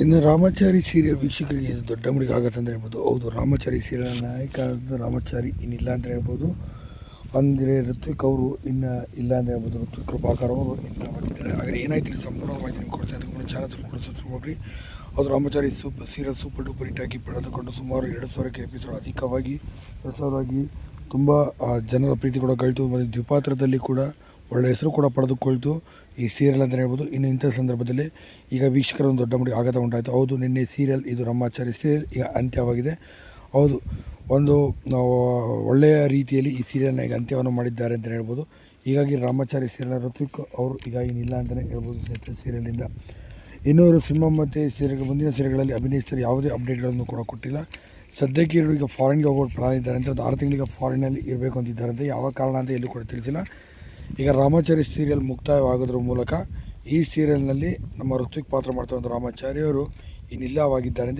ಇನ್ನು ರಾಮಾಚಾರಿ ಸೀರಿಯಲ್ ವೀಕ್ಷಕರಿಗೆ ಇದು ದೊಡ್ಡ ಮುಡಿಗೆ ಅಂತ ಹೇಳ್ಬೋದು. ಹೌದು, ರಾಮಾಚಾರಿ ಸೀರಿಯಲ್ ನಾಯಕ ರಾಮಾಚಾರಿ ಇನ್ನಿಲ್ಲ ಅಂತ ಹೇಳ್ಬೋದು. ಅಂದರೆ ಋತ್ವಿಕ್ ಅವರು ಇನ್ನು ಇಲ್ಲ ಅಂತ ಹೇಳ್ಬೋದು. ಋತ್ವಿಕ್ ಕೃಪಾಕರ್ ಅವರು ಇಲ್ಲವಾಗಿದ್ದಾರೆ ಆದರೆ ಏನಾಯ್ತು ಸಂಪೂರ್ಣವಾಗಿ ನಿಮ್ಗೆ ಕೊಡ್ತಾ ಇದ್ದು ಚಾನಲ್ ಕೂಡ ಸಬ್ಸ್ಕ್ರೈಬ್ ಮಾಡಿ ಅದು Ramachari super serial super duper hit ಆಗಿ ಪಡೆದುಕೊಂಡು ಸುಮಾರು ಎರಡು ಸಾವಿರಕ್ಕೆ ಎಪಿಸೋಡ್ ಅಧಿಕವಾಗಿ, ಎರಡು ಸಾವಿರವಾಗಿ ತುಂಬ ಜನರ ಪ್ರೀತಿ ಕೂಡ ಗಳಿತು ಮತ್ತು ದ್ವಿಪಾತ್ರದಲ್ಲಿ ಕೂಡ ಒಳ್ಳೆಯ ಹೆಸರು ಕೂಡ ಪಡೆದುಕೊಳ್ತು. ಈ ಸೀರಿಯಲ್ ಅಂತಲೇ ಹೇಳ್ಬೋದು. ಇನ್ನು ಇಂಥ ಸಂದರ್ಭದಲ್ಲಿ ಈಗ ವೀಕ್ಷಕರ ಒಂದು ದೊಡ್ಡ ಮಟ್ಟಿಗೆ ಆಘಾತ ಉಂಟಾಯಿತು. ಹೌದು, ನಿನ್ನೆ ಸೀರಿಯಲ್ ಇದು ರಾಮಾಚಾರಿ ಸೀರಿಯಲ್ ಈಗ ಅಂತ್ಯವಾಗಿದೆ. ಹೌದು, ಒಂದು ಒಳ್ಳೆಯ ರೀತಿಯಲ್ಲಿ ಈ ಸೀರಿಯಲ್ನ ಈಗ ಅಂತ್ಯವನ್ನು ಮಾಡಿದ್ದಾರೆ ಅಂತಲೇ ಹೇಳ್ಬೋದು. ಹೀಗಾಗಿ ರಾಮಾಚಾರಿ ಸೀರಿಯಲ್ ಋತ್ವಿಕ್ ಅವರು ಈಗ ಏನಿಲ್ಲ ಅಂತಲೇ ಹೇಳ್ಬೋದು ಸೀರಿಯಲಿಂದ ಇನ್ನೂರು ಸಿನಿಮಾ ಮತ್ತು ಸೀರಿಯಲ್ ಮುಂದಿನ ಸೀರೆಗಳಲ್ಲಿ ಅಭಿನಯಿಸಿದರೆ ಯಾವುದೇ ಅಪ್ಡೇಟ್ಗಳನ್ನು ಕೂಡ ಕೊಟ್ಟಿಲ್ಲ. ಸದ್ಯಕ್ಕೆ ಈಗ ಫಾರಿನ್ಗೆ ಹೋಗೋ ಪ್ಲಾನ್ ಇದ್ದಾರೆ ಅಂತ ಒಂದು ಆರು ತಿಂಗಳಿಗೆ ಫಾರಿನಲ್ಲಿ ಇರಬೇಕು ಅಂತಿದ್ದಾರೆ ಅಂತ ಯಾವ ಕಾರಣ ಅಂತ ಎಲ್ಲೂ ಕೂಡ ತಿಳಿಸಿಲ್ಲ. ಈಗ ರಾಮಾಚಾರಿ ಸೀರಿಯಲ್ ಮುಕ್ತಾಯವಾಗೋದ್ರ ಮೂಲಕ ಈ ಸೀರಿಯಲ್ನಲ್ಲಿ ನಮ್ಮ ಋತ್ವಿಕ್ ಪಾತ್ರ ಮಾಡ್ತಾ ರಾಮಾಚಾರಿ ಅವರು ಇನ್ನಿಲ್ಲವಾಗಿದ್ದಾರೆ